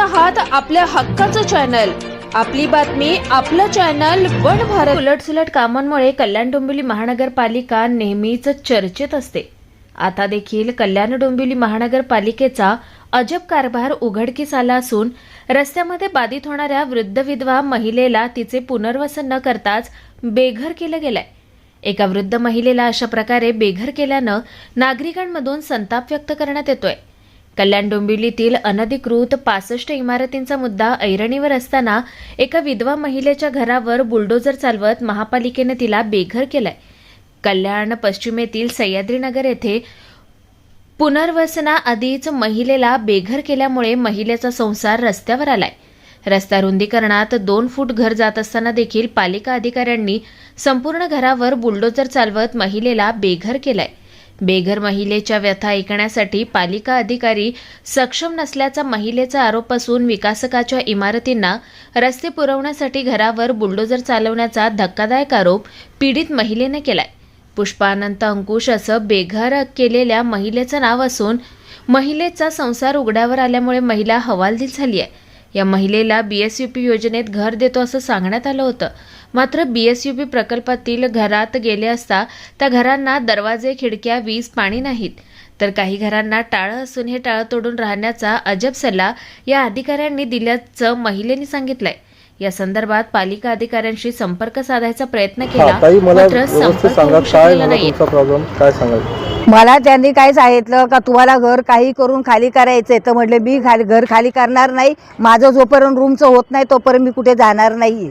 आहात आपल्या हक्काचं चॅनल आपली बातमी आपलं चॅनल वन भारत. उलटसुलट कामांमुळे कल्याण डोंबिवली महानगरपालिका नेहमीच चर्चेत असते. आता देखील कल्याण डोंबिवली महानगरपालिकेचा अजब कारभार उघडकीस आला असून रस्त्यामध्ये बाधित होणाऱ्या वृद्ध विधवा महिलेला तिचे पुनर्वसन न करताच बेघर केलं गेलंय. एका वृद्ध महिलेला अशा प्रकारे बेघर केल्यानं नागरिकांमधून संताप व्यक्त करण्यात येतोय. कल्याण डोंबिवलीतील अनधिकृत पासष्ट इमारतींचा मुद्दा ऐरणीवर असताना एका विधवा महिलेच्या घरावर बुलडोजर चालवत महापालिकेने तिला बेघर केलंय. कल्याण पश्चिमेतील सह्याद्रीनगर येथे पुनर्वसनाआधीच महिलेला बेघर केल्यामुळे महिलेचा संसार रस्त्यावर आलाय. रस्ता रुंदीकरणात दोन फूट घर जात असताना देखील पालिका अधिकाऱ्यांनी संपूर्ण घरावर बुलडोजर चालवत महिलेला बेघर केलाय. बेघर महिलेच्या व्यथा ऐकण्यासाठी पालिका अधिकारी सक्षम नसल्याचा महिलेचा आरोप असून विकासकाच्या इमारतींना रस्ते पुरवण्यासाठी घरावर बुलडोजर चालवण्याचा धक्कादायक आरोप पीडित महिलेने केलाय. पुष्पानंत अंकुश असं बेघर केलेल्या महिलेचं नाव असून महिलेचा संसार उघड्यावर आल्यामुळे महिला हवालदिल झाली आहे या महिलेला बीएसयूपी योजनेत घर देतो असं सांगण्यात आलं होतं. मात्र बीएसयूपी प्रकल्पातील घरात गेले असता त्या घरांना दरवाजे खिडक्या वीज पाणी नाहीत. तर काही घरांना टाळं असून हे टाळं तोडून राहण्याचा अजब सल्ला या अधिकाऱ्यांनी दिल्याचं महिलेने सांगितलंय. या संदर्भात पालिका अधिकाऱ्यांशी संपर्क साधायचा प्रयत्न केला मला त्यांनी काय सांगितलं का तुम्हाला घर काही करून खाली करायचंय तर म्हटलं मी खाली घर खाली करणार नाही माझं जोपर्यंत रूमचं होत नाही तोपर्यंत मी कुठे जाणार नाही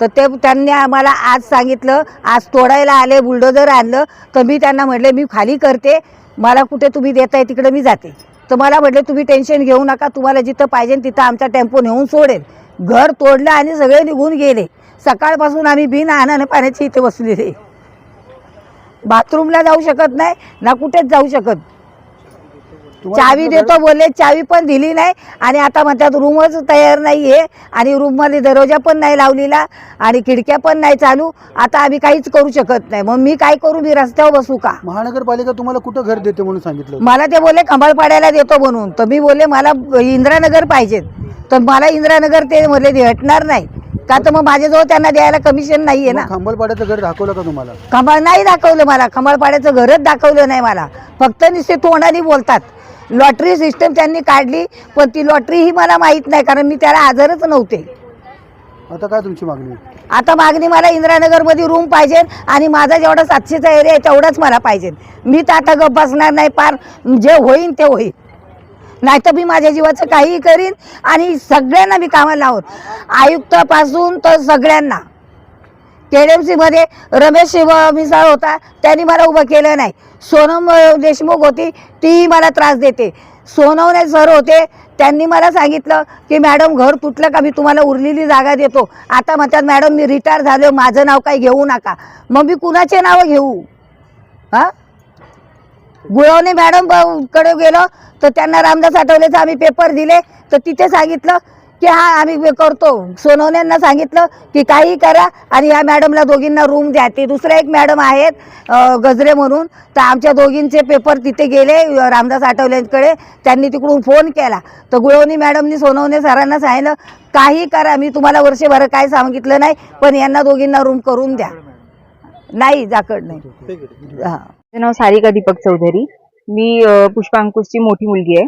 तर ते त्यांनी आम्हाला आज सांगितलं आज तोडायला आले बुलडोजर आणलं तर मी त्यांना म्हटले मी खाली करते मला कुठे तुम्ही देताय तिकडे मी जाते. तर मला म्हटले तुम्ही टेन्शन घेऊ नका तुम्हाला जिथं पाहिजे तिथं आमचा टेम्पो नेऊन सोडेल. घर तोडलं आणि सगळे निघून गेले. सकाळपासून आम्ही बिन आणानं पाण्याची इथे बसलेले. बाथरूमला जाऊ शकत नाही ना कुठेच जाऊ शकत. चावी देतो बोलले चावी पण दिली नाही. आणि आता म्हणतात रूमच तयार नाही आहे आणि रूममध्ये दरवाजा पण नाही लावलेला आणि खिडक्या पण नाही चालू. आता आम्ही काहीच करू शकत नाही. मग मी काय करू? मी रस्त्यावर बसू का? महानगरपालिका तुम्हाला कुठं घर देते म्हणून सांगितलं? मला ते बोलले कमळपाड्याला देतो म्हणून. तर मी बोलले मला इंदिरानगर पाहिजेत तर मला इंदिरानगर ते म्हणले भेटणार नाही. का तर मग माझ्याजवळ त्यांना द्यायला कमिशन नाही आहे ना. मग खांबलपाड्याचं घर दाखवलं का तुम्हाला? कमळ नाही दाखवलं मला. कमळपाड्याचं घरच दाखवलं नाही मला. फक्त नुसते तोंडाने बोलतात. लॉटरी सिस्टम त्यांनी काढली पण ती लॉटरी ही मला माहीत नाही कारण मी त्याला हजरच नव्हते. आता काय तुमची मागणी? आता मागणी मला इंदिरानगरमध्ये रूम पाहिजे आणि माझा जेवढा सातशेचा एरिया आहे तेवढाच मला पाहिजे. मी तर आता गप बसणार नाही पार जे होईन ते होईल. नाही तर मी माझ्या जीवाचं काहीही करीन आणि सगळ्यांना मी कामाला लावून आयुक्तापासून तर सगळ्यांना. मध्ये रमेश मिसाळ होता. त्यांनी मला उभं केलं नाही. सोनम देशमुख होती. तीही मला त्रास देते. सोनवणे सर होते. त्यांनी मला सांगितलं की मॅडम घर तुटलं का? मी तुम्हाला उरलेली जागा देतो. आता म्हणतात मॅडम मी रिटायर झालो माझं नाव काही घेऊ नका. मग मी कुणाचे नावं घेऊ? हां? गुळवणे मॅडमकडे गेलो तर त्यांना रामदास आठवलेचा आम्ही पेपर दिले. तर तिथे सांगितलं की हा आम्ही करतो. सोनवण्यांना सांगितलं की काही करा आणि ह्या मॅडमला दोघींना रूम द्या. ते दुसरे एक मॅडम आहेत गजरे म्हणून. तर आमच्या दोघींचे पेपर तिथे गेले रामदास आठवलेंकडे. त्यांनी तिकडून फोन केला. तर गुळवणी मॅडमनी सोनवणे सरांना सांगितलं काही करा मी तुम्हाला वर्षभर काय सांगितलं नाही पण यांना दोघींना रूम करून द्या. नाही जाकड नाही. हां. माझं नाव सारिका दीपक चौधरी. मी अ, पुष्पा अंकुशची मोठी मुलगी आहे.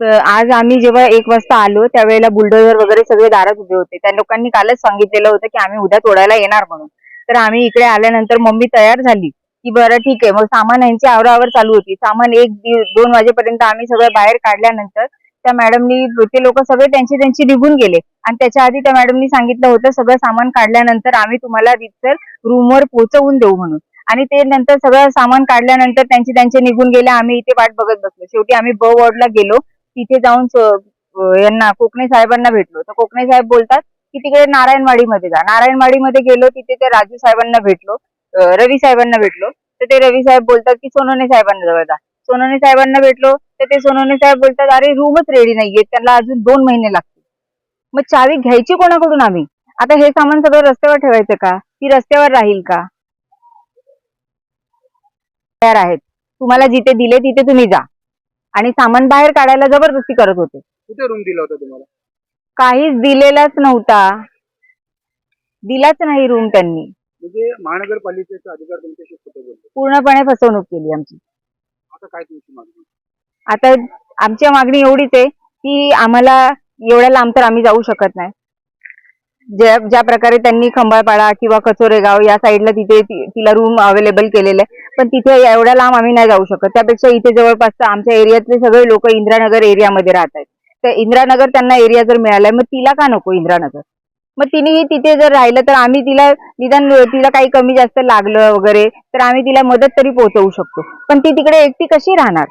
तर आज आम्ही जेव्हा एक वाजता आलो त्यावेळेला बुलडोझर वगैरे सगळे दारात उभे होते. त्या लोकांनी कालच सांगितलेलं होतं की आम्ही उद्या तोडायला येणार म्हणून. तर आम्ही इकडे आल्यानंतर मम्मी तयार झाली की बरं ठीक आहे. मग सामान यांची आवरावर चालू होती. सामान एक दोन वाजेपर्यंत आम्ही सगळं बाहेर काढल्यानंतर त्या मॅडमनी ते लोक सगळे त्यांची त्यांची निघून गेले. आणि त्याच्या आधी त्या मॅडमनी सांगितलं होतं सगळं सामान काढल्यानंतर आम्ही तुम्हाला रितसर रूमवर पोहोचवून देऊ म्हणून. आणि ते नंतर सगळं सामान काढल्यानंतर त्यांचे त्यांचे निघून गेले आम्ही इथे वाट बघत बसलो. शेवटी आम्ही ब वॉर्डला गेलो. तिथे जाऊन यांना कोकणे साहेबांना भेटलो. तर कोकणे साहेब बोलतात की तिकडे नारायणवाडीमध्ये जा. नारायणवाडीमध्ये गेलो तिथे ते राजू साहेबांना भेटलो रवी साहेबांना भेटलो. तर ते रवी साहेब बोलतात की सोनोने साहेबांना जवळ जा. सोनोने साहेबांना भेटलो तर ते सोनोने साहेब बोलतात अरे रूमच रेडी नाहीये त्यांना अजून दोन महिने लागतील. मग चावी घ्यायची कोणाकडून आम्ही? आता हे सामान सगळं रस्त्यावर ठेवायचं का? ती रस्त्यावर राहील का? तयार आहेत. तुम्हाला जिथे दिले तिथे तुम्ही जा. आणि सामान बाहेर काढायला जबरदस्ती करत होते. कुठे रूम दिला होता तुम्हाला? काहीच दिलेलाच नव्हता. दिलाच नाही रूम त्यांनी. म्हणजे महानगरपालिकेचा अधिकार तुमच्याशी बोलतो पूर्णपणे फसवणूक केली आमची. आता काय तुमची मागणी? आता आमच्या मागणी एवढीच आहे की आम्हाला एवढ्या लांब तर आम्ही जाऊ शकत नाही. ज्या ज्या प्रकारे त्यांनी खंबाळपाडा किंवा कचोरेगाव या साईडला तिथे तिला रूम अवेलेबल केलेले आहे. पण तिथे एवढ्या लांब आम्ही नाही जाऊ शकत. त्यापेक्षा इथे जवळपास आमच्या एरियातले सगळे लोक इंदिरानगर एरियामध्ये राहत आहेत. तर इंदिरानगर त्यांना एरिया जर मिळालाय मग तिला का नको इंदिरानगर? मग तिनेही तिथे जर राहिलं तर आम्ही तिला निदान तिला काही कमी जास्त लागलं वगैरे तर आम्ही तिला मदत तरी पोहोचवू शकतो. पण ती तिकडे एकटी कशी राहणार?